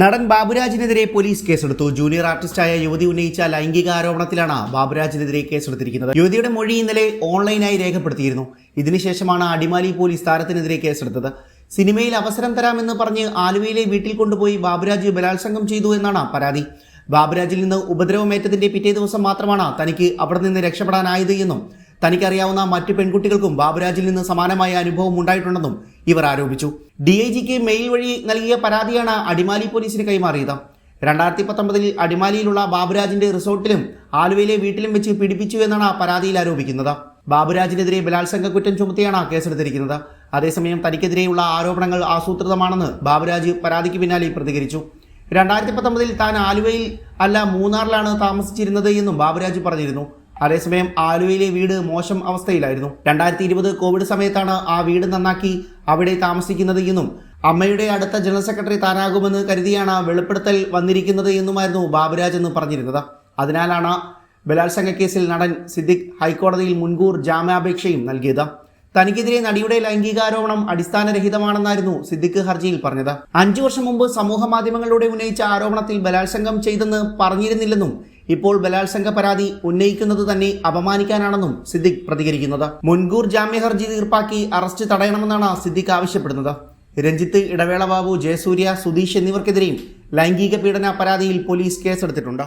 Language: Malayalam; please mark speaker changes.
Speaker 1: നടൻ ബാബുരാജിനെതിരെ പോലീസ് കേസെടുത്തു. ജൂനിയർ ആർട്ടിസ്റ്റായ യുവതി ഉന്നയിച്ച ലൈംഗിക ആരോപണത്തിലാണ് ബാബുരാജിനെതിരെ കേസെടുത്തിരിക്കുന്നത്. യുവതിയുടെ മൊഴി ഇന്നലെ ഓൺലൈനായി രേഖപ്പെടുത്തിയിരുന്നു. ഇതിനുശേഷമാണ് അടിമാലി പോലീസ് താരത്തിനെതിരെ കേസെടുത്തത്. സിനിമയിൽ അവസരം തരാമെന്ന് പറഞ്ഞ് ആലുവയിലെ വീട്ടിൽ കൊണ്ടുപോയി ബാബുരാജ് ബലാത്സംഗം ചെയ്തു എന്നാണ് പരാതി. ബാബുരാജിൽ നിന്ന് ഉപദ്രവമേറ്റതിന്റെ പിറ്റേ ദിവസം മാത്രമാണ് തനിക്ക് അവിടെ നിന്ന് രക്ഷപ്പെടാനായത് എന്നും തനിക്കറിയാവുന്ന മറ്റ് പെൺകുട്ടികൾക്കും ബാബുരാജിൽ നിന്ന് സമാനമായ അനുഭവം ഉണ്ടായിട്ടുണ്ടെന്നും ഇവർ ആരോപിച്ചു. ഡി ഐ ജിക്ക് മെയിൽ വഴി നൽകിയ പരാതിയാണ് അടിമാലി പോലീസിന് കൈമാറിയത്. രണ്ടായിരത്തി പത്തൊമ്പതിൽ അടിമാലിയിലുള്ള ബാബുരാജിന്റെ റിസോർട്ടിലും ആലുവയിലെ വീട്ടിലും വെച്ച് പിടിപ്പിച്ചു എന്നാണ് പരാതിയിൽ ആരോപിക്കുന്നത്. ബാബുരാജിനെതിരെ ബലാത്സംഗ കുറ്റം ചുമത്തിയാണ് കേസെടുത്തിരിക്കുന്നത്. അതേസമയം തനിക്കെതിരെയുള്ള ആരോപണങ്ങൾ ആസൂത്രിതമാണെന്ന് ബാബുരാജ് പരാതിക്ക് പിന്നാലെ പ്രതികരിച്ചു. രണ്ടായിരത്തി പത്തൊമ്പതിൽ താൻ ആലുവയിൽ അല്ല മൂന്നാറിലാണ് താമസിച്ചിരുന്നത് എന്നും ബാബുരാജ് പറഞ്ഞിരുന്നു. അതേസമയം ആലുവയിലെ വീട് മോശം അവസ്ഥയിലായിരുന്നു. രണ്ടായിരത്തി ഇരുപത് കോവിഡ് സമയത്താണ് ആ വീട് നന്നാക്കി അവിടെ താമസിക്കുന്നത് എന്നും അമ്മയുടെ അടുത്ത ജനറൽ സെക്രട്ടറി താനാകുമെന്ന് കരുതിയാണ് വെളിപ്പെടുത്തൽ വന്നിരിക്കുന്നത് എന്നുമായിരുന്നു ബാബുരാജ് എന്ന് പറഞ്ഞിരുന്നത്. അതിനാലാണ് ബലാത്സംഗ കേസിൽ നടൻ സിദ്ദിഖ് ഹൈക്കോടതിയിൽ മുൻകൂർ ജാമ്യാപേക്ഷയും നൽകിയത്. തനിക്കെതിരെ നടിയുടെ ലൈംഗികാരോപണം അടിസ്ഥാനരഹിതമാണെന്നായിരുന്നു സിദ്ദിഖ് ഹർജിയിൽ പറഞ്ഞത്. അഞ്ചു വർഷം മുമ്പ് സമൂഹ മാധ്യമങ്ങളിലൂടെ ഉന്നയിച്ച ആരോപണത്തിൽ ബലാത്സംഗം ചെയ്തെന്ന് പറഞ്ഞിരുന്നില്ലെന്നും ഇപ്പോൾ ബലാത്സംഗ പരാതി ഉന്നയിക്കുന്നത് തന്നെ അപമാനിക്കാനാണെന്നും സിദ്ദിഖ് പ്രതികരിക്കുന്നത്. മുൻകൂർ ജാമ്യ ഹർജി തീർപ്പാക്കി അറസ്റ്റ് തടയണമെന്നാണ് സിദ്ദിഖ് ആവശ്യപ്പെടുന്നത്. രഞ്ജിത്ത് ഇടവേള ബാബു ജയസൂര്യ സുധീഷ് എന്നിവർക്കെതിരെയും ലൈംഗിക പീഡന പരാതിയിൽ പോലീസ് കേസെടുത്തിട്ടുണ്ട്.